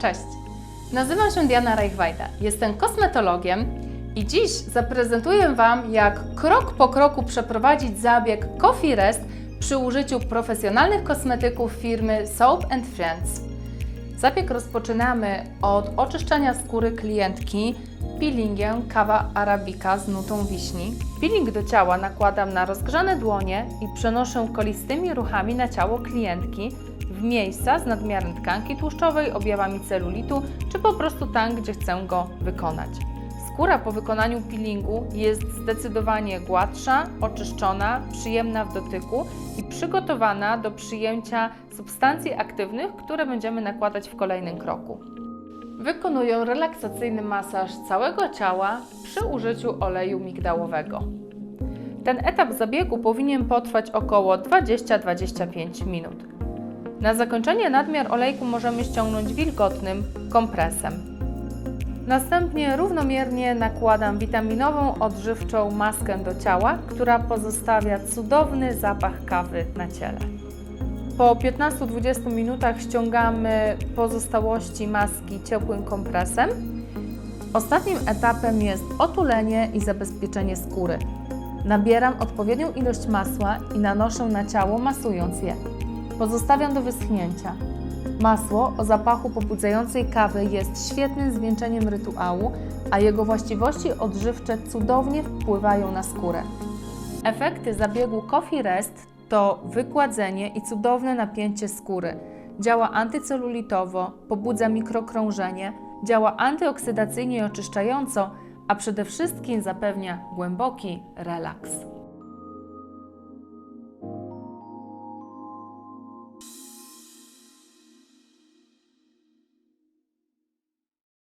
Cześć, nazywam się Diana Reichweida, jestem kosmetologiem i dziś zaprezentuję Wam, jak krok po kroku przeprowadzić zabieg Coffee Rest przy użyciu profesjonalnych kosmetyków firmy Soap Friends. Zabieg rozpoczynamy od oczyszczania skóry klientki peelingiem kawa arabika z nutą wiśni. Peeling do ciała nakładam na rozgrzane dłonie i przenoszę kolistymi ruchami na ciało klientki w miejsca z nadmiarem tkanki tłuszczowej, objawami celulitu, czy po prostu tam, gdzie chcę go wykonać. Skóra po wykonaniu peelingu jest zdecydowanie gładsza, oczyszczona, przyjemna w dotyku i przygotowana do przyjęcia substancji aktywnych, które będziemy nakładać w kolejnym kroku. Wykonuję relaksacyjny masaż całego ciała przy użyciu oleju migdałowego. Ten etap zabiegu powinien potrwać około 20-25 minut. Na zakończenie nadmiar olejku możemy ściągnąć wilgotnym kompresem. Następnie równomiernie nakładam witaminową, odżywczą maskę do ciała, która pozostawia cudowny zapach kawy na ciele. Po 15-20 minutach ściągamy pozostałości maski ciepłym kompresem. Ostatnim etapem jest otulenie i zabezpieczenie skóry. Nabieram odpowiednią ilość masła i nanoszę na ciało, masując je. Pozostawiam do wyschnięcia. Masło o zapachu pobudzającej kawy jest świetnym zwieńczeniem rytuału, a jego właściwości odżywcze cudownie wpływają na skórę. Efekty zabiegu Coffee Rest to wygładzenie i cudowne napięcie skóry. Działa antycelulitowo, pobudza mikrokrążenie, działa antyoksydacyjnie i oczyszczająco, a przede wszystkim zapewnia głęboki relaks.